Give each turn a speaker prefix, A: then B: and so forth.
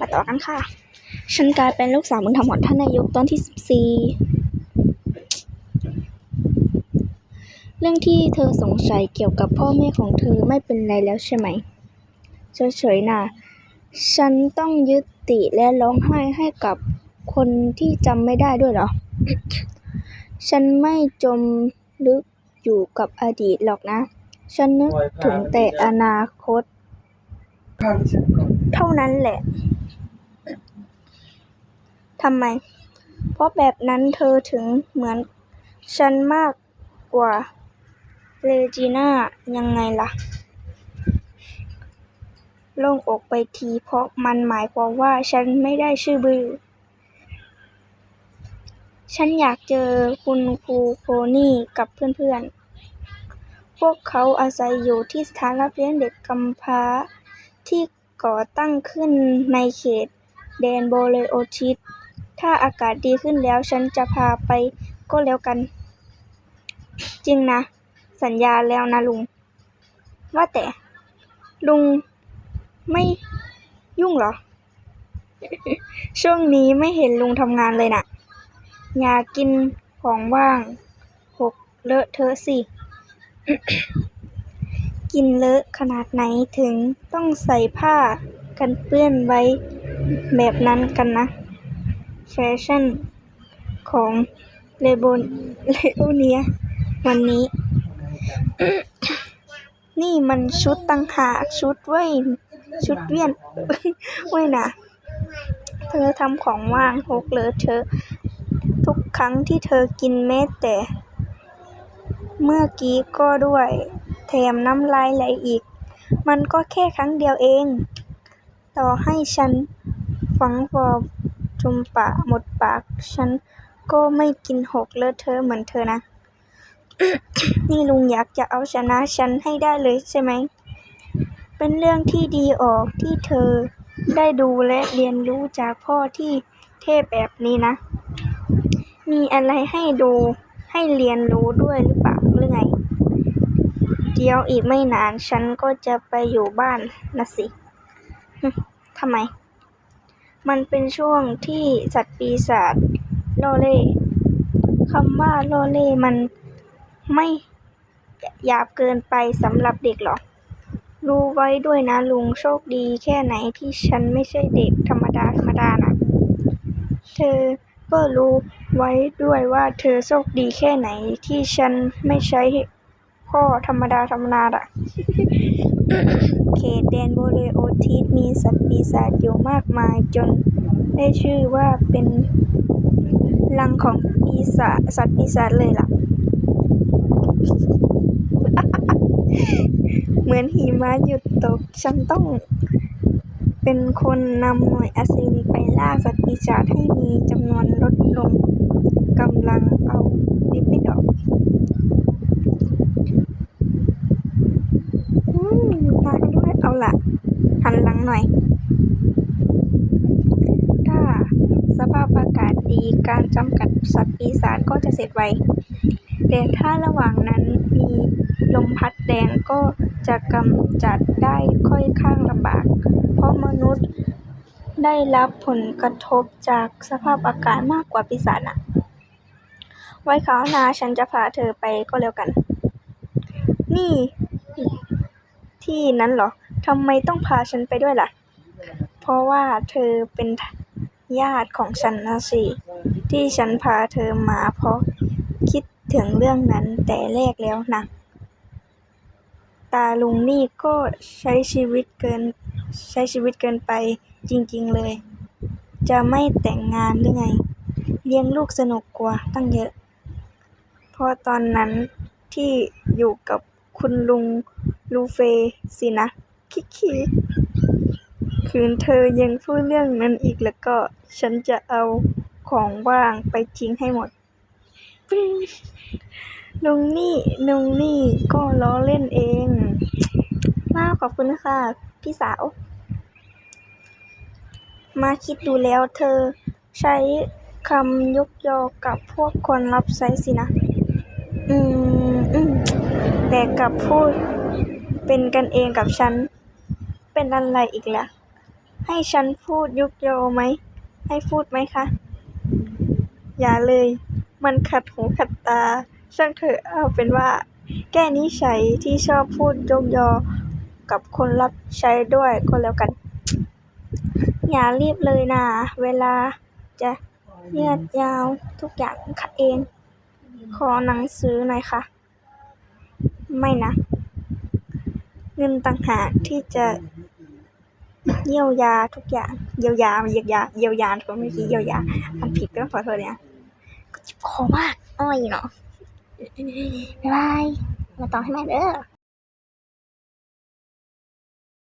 A: มาต่อกันค่ะ ฉันกลายเป็นลูกสาวบุญธรรมของท่านนายกตอนที่สิบสี่เรื่องที่เธอสงสัยเกี่ยวกับพ่อแม่ของเธอไม่เป็นไรแล้วใช่ไหม เฉยๆน่ะฉันต้องยึดติและร้องไห้ให้กับคนที่จำไม่ได้ด้วยเหรอ ฉันไม่จมลึกอยู่กับอดีตหรอกนะ ฉันนึกถึงแต่อนาคต เท่านั้นแหละทำไม เพราะแบบนั้นเธอถึงเหมือนฉันมากกว่าเรจิน่ายังไงล่ะ โล่งอกไปทีเพราะมันหมายความว่าฉันไม่ได้ชื่อบือ ฉันอยากเจอคุณครูโคนี่กับเพื่อนๆ พวกเขาอาศัยอยู่ที่สถานรับเลี้ยงเด็กกำพร้าที่ ก่อตั้งขึ้นในเขตแดนโบเลโอทิส ถ้าอากาศดีขึ้นแล้วฉันจะพาไปก็แล้วกัน จริงนะ สัญญาแล้วนะลุง ว่าแต่ ลุงไม่ยุ่งเหรอ ช่วงนี้ไม่เห็นลุงทำงานเลยน่ะ อย่ากินของว่าง หกเลอะเทอะสิ กินเลอะขนาดไหนถึงต้องใส่ผ้ากันเปื้อนไว้แบบนั้นกันนะ แฟชั่นของเลโบนเลโอเนีย วันนี้ นี่มันชุดตังหากชุดเว้ยชุดเวียนเว้ยนะเธอทำของว่างหกเลอะเทอทุกครั้งที่เธอกินแม้แต่ เมื่อกี้ก็ด้วย แถมน้ำลายไหลอีก มันก็แค่ครั้งเดียวเอง ต่อให้ฉันฝังฟอจุมปากหมดปาก ฉันก็ไม่กินหกเลอะเทอเหมือนเธอนะ นี่ลุงอยากจะเอาชนะฉันให้ได้เลยใช่ไหม เป็นเรื่องที่ดีออกที่เธอได้ดูและเรียนรู้จากพ่อที่เทพแบบนี้นะ มีอะไรให้ดูให้เรียนรู้ด้วยหรือเปล่าหรือไง ดี๋ยวอีกไม่นานฉันก็จะไปอยู่บ้านนะสิทำไม มันเป็นช่วงที่สัตว์ปีศาจโลเล่คำว่าโลเล่มันไม่หยาบเกินไปสำหรับเด็กหรอก รู้ไว้ด้วยนะลุงโชคดีแค่ไหนที่ฉันไม่ใช่เด็กธรรมดาธรรมดานะเธอก็รู้ไว้ด้วยว่าเธอโชคดีแค่ไหนที่ฉันไม่ใช่ พ่อธรรมดาธรรมดาอะเขตแดนโบเลโอทิสมีสัตว์ปีศาจอยู่มากมายจนได้ชื่อว่าเป็นรังของปีศาจสัตว์ปีศาจเลยล่ะ เหมือนหิมะหยุดตก ฉันต้องเป็นคนนำหน่วยอัศวินไปล่าสัตว์ปีศาจให้มีจำนวนลดลงกำลังเอาลิปไม่ดอก อืมตายกันด้วยเอาล่ะ หันหลังหน่อย ถ้าสภาพอากาศดี การจำกัดสัตว์ปีศาจก็จะเสร็จไว แต่ถ้าระหว่างนั้นมีลมพัดแรงก็จะกำจัดได้ค่อยข้างลำบาก เพราะมนุษย์ได้รับผลกระทบจากสภาพอากาศมากกว่าปีศาจน่ะไว้คราวหน้าฉันจะพาเธอไปก็แล้วกัน นี่ ที่นั้นเหรอทำไมต้องพาฉันไปด้วยล่ะ เพราะว่าเธอเป็น ญาติของฉันนะสิ ที่ฉันพาเธอมาเพราะคิดถึงเรื่องนั้นแต่แรกแล้วนะตาลุงนี่ก็ใช้ชีวิตเกิน ใช้ชีวิตเกินไปจริง ๆ เลย จะไม่แต่งงานหรือไง เลี้ยงลูกสนุกกว่าตั้งเยอะพราะตอนนั้นที่อยู่กับคุณลุงลูเฟสินะคิกคิ คืนเธอยังพูดเรื่องนั้นอีกแล้วก็ ฉันจะเอาของว่างไปทิ้งให้หมดปริ๊งลุงนี่ลุงนี่ก็ล้อเล่นเองว้าวขอบคุณค่ะ พี่สาว มาคิดดูแล้วเธอใช้คำยกยอกับพวกคนรับใช้สินะ อืมอืมแต่กับพูดเป็นกันเองกับฉัน เป็นอะไรอีกล่ะ ให้ฉันพูดยุกโยไหม ให้พูดไหมคะ อย่าเลย มันขัดหูขัดตา ช่างเถอะเอาเป็นว่า แก้นิสัยที่ชอบพูดยุกยอ กับคนรับใช้ด้วยก็แล้วกัน อย่ารีบเลยนะ เวลาจะยืดยาวทุกอย่างค่ะเอง ขอหนังสือหน่อยค่ะ ไม่นะ เงินต่างหากที่จะ เยียวยาทุกอย่างเยียวยาเยียวยาเยียวยาก็ไม่อกี้เยียวยาอันผิดก็ขอโทษเนี่ยก็จ็บคอมากอ้อยเนาะบ๊ายบายมาต่อให้แม่เด้อ